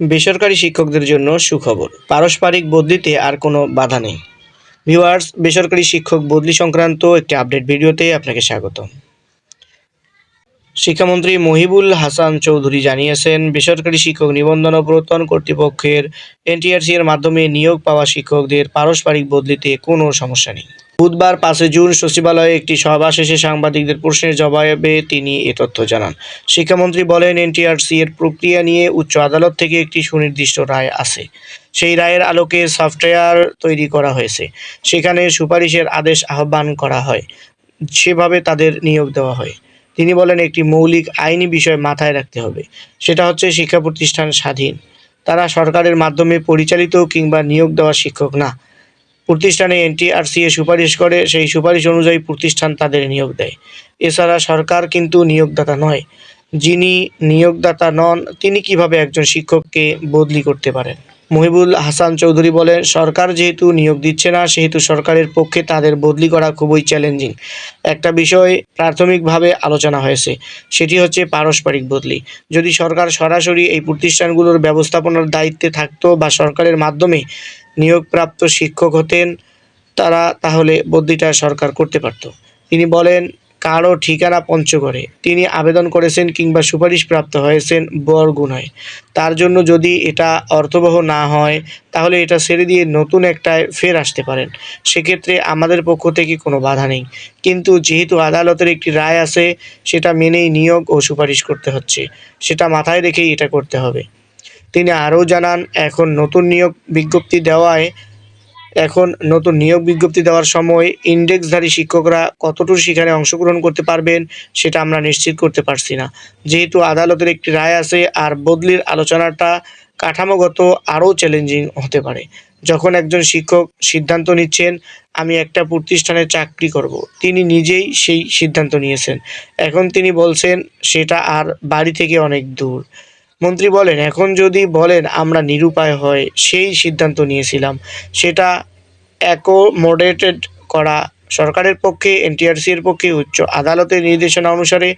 বেসরকারি শিক্ষকদের জন্য সুখবর। পারস্পরিক বদলিতে আর কোনো বাধা নেই। ভিউয়ার্স, বেসরকারি শিক্ষক বদলি সংক্রান্ত একটি আপডেট ভিডিওতে আপনাকে স্বাগত শিক্ষামন্ত্রী মহিবুল হাসান চৌধুরী জানিয়েছেন, বেসরকারি শিক্ষক নিবন্ধন ও প্রত্যয়ন কর্তৃপক্ষের এনটিআরসি এর মাধ্যমে নিয়োগ পাওয়া শিক্ষকদের পারস্পরিক বদলিতে কোনো সমস্যা নেই। বুধবার পাঁচই জুন সচিবালয়ে একটি সভা শেষে সাংবাদিকদের প্রশ্নের জবাবে তিনি এ তথ্য জানান। শিক্ষামন্ত্রী বলেন, এনটিআরসি এর প্রক্রিয়া নিয়ে উচ্চ আদালত থেকে একটি সুনির্দিষ্ট রায় আছে। সেই রায়ের আলোকে সফটওয়্যার তৈরি করা হয়েছে। সেখানে সুপারিশের আদেশ আহ্বান করা হয়। সেভাবে তাদের নিয়োগ দেওয়া হয়। তিনি বলেন, একটি মৌলিক আইনি বিষয় মাথায় রাখতে হবে। সেটা হচ্ছে শিক্ষা প্রতিষ্ঠান স্বাধীন। তারা সরকারের মাধ্যমে পরিচালিত কিংবা নিয়োগ দেওয়া শিক্ষক না। প্রতিষ্ঠানে এনটিআরসি এ সুপারিশ করে, সেই সুপারিশ অনুযায়ী প্রতিষ্ঠান তাদের নিয়োগ দেয়। এছাড়া সরকার কিন্তু নিয়োগদাতা নয়। যিনি নিয়োগদাতা নন, তিনি কীভাবে একজন শিক্ষককে বদলি করতে পারেন? মহিবুল হাসান চৌধুরী বলেন, সরকার যেহেতু নিয়োগ দিচ্ছে না, সেহেতু সরকারের পক্ষে তাদের বদলি করা খুবই চ্যালেঞ্জিং একটা বিষয় প্রাথমিকভাবে আলোচনা হয়েছে, সেটি হচ্ছে পারস্পরিক বদলি। যদি সরকার সরাসরি এই প্রতিষ্ঠানগুলোর ব্যবস্থাপনার দায়িত্বে থাকতো বা সরকারের মাধ্যমে নিয়োগপ্রাপ্ত শিক্ষক হতেন, তারা তাহলে বদলিটা সরকার করতে পারত। তিনি বলেন কারও ঠিকানা পঞ্চগড়ে। তিনি আবেদন করেছেন কিংবা সুপারিশ প্রাপ্ত হয়েছেন বরগুনায়। তার জন্য যদি এটা অর্থবহ না হয়, তাহলে এটা ছেড়ে দিয়ে নতুন একটায় ফের আসতে পারেন। সেক্ষেত্রে আমাদের পক্ষ থেকে কোনো বাধা নেই। কিন্তু যেহেতু আদালতের একটি রায় আছে, সেটা মেনেই নিয়োগ ও সুপারিশ করতে হচ্ছে। সেটা মাথায় রেখেই এটা করতে হবে। তিনি আরও জানান, এখন নতুন নিয়োগ বিজ্ঞপ্তি দেওয়ায়, এখন নতুন নিয়োগ বিজ্ঞপ্তি দেওয়ার সময় ইন্ডেক্সধারী শিক্ষকরা কতটুকু সেখানে অংশগ্রহণ করতে পারবেন সেটা আমরা নিশ্চিত করতে পারছি না। যেহেতু আদালতের একটি রায় আছে, আর বদলির আলোচনাটা কাঠামোগত আরও চ্যালেঞ্জিং হতে পারে। যখন একজন শিক্ষক সিদ্ধান্ত নিচ্ছেন, আমি একটা প্রতিষ্ঠানে চাকরি করব তিনি নিজেই সেই সিদ্ধান্ত নিয়েছেন। এখন তিনি বলছেন, সেটা আর বাড়ি থেকে অনেক দূর। মন্ত্রী বলেন, এখন যদি বলেন আমরা নিরুপায় হয় সেই সিদ্ধান্ত নিয়েছিলাম, সেটা অ্যাকোমোডেটেড করা সরকারের পক্ষে এনটিআরসি এর পক্ষে, উচ্চ আদালতের নির্দেশনা অনুসারে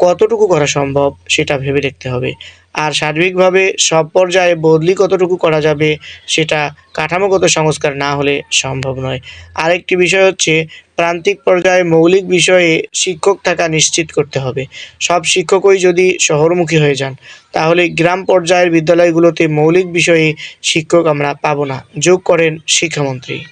কতটুকু করা সম্ভব সেটা ভেবে দেখতে হবে। আর সার্বিকভাবে সব পর্যায়ে বদলি কতটুকু করা যাবে সেটা কাঠামোগত সংস্কার না হলে সম্ভব নয়। আরেকটি বিষয় হচ্ছে প্রান্তিক পর্যায়ে মৌলিক বিষয়ে শিক্ষক থাকা নিশ্চিত করতে হবে। সব শিক্ষকই যদি শহরমুখী হয়ে যান, তাহলে গ্রাম পর্যায়ের বিদ্যালয়গুলোতে মৌলিক বিষয়ে শিক্ষক আমরা পাব না। যোগ করেন শিক্ষামন্ত্রী।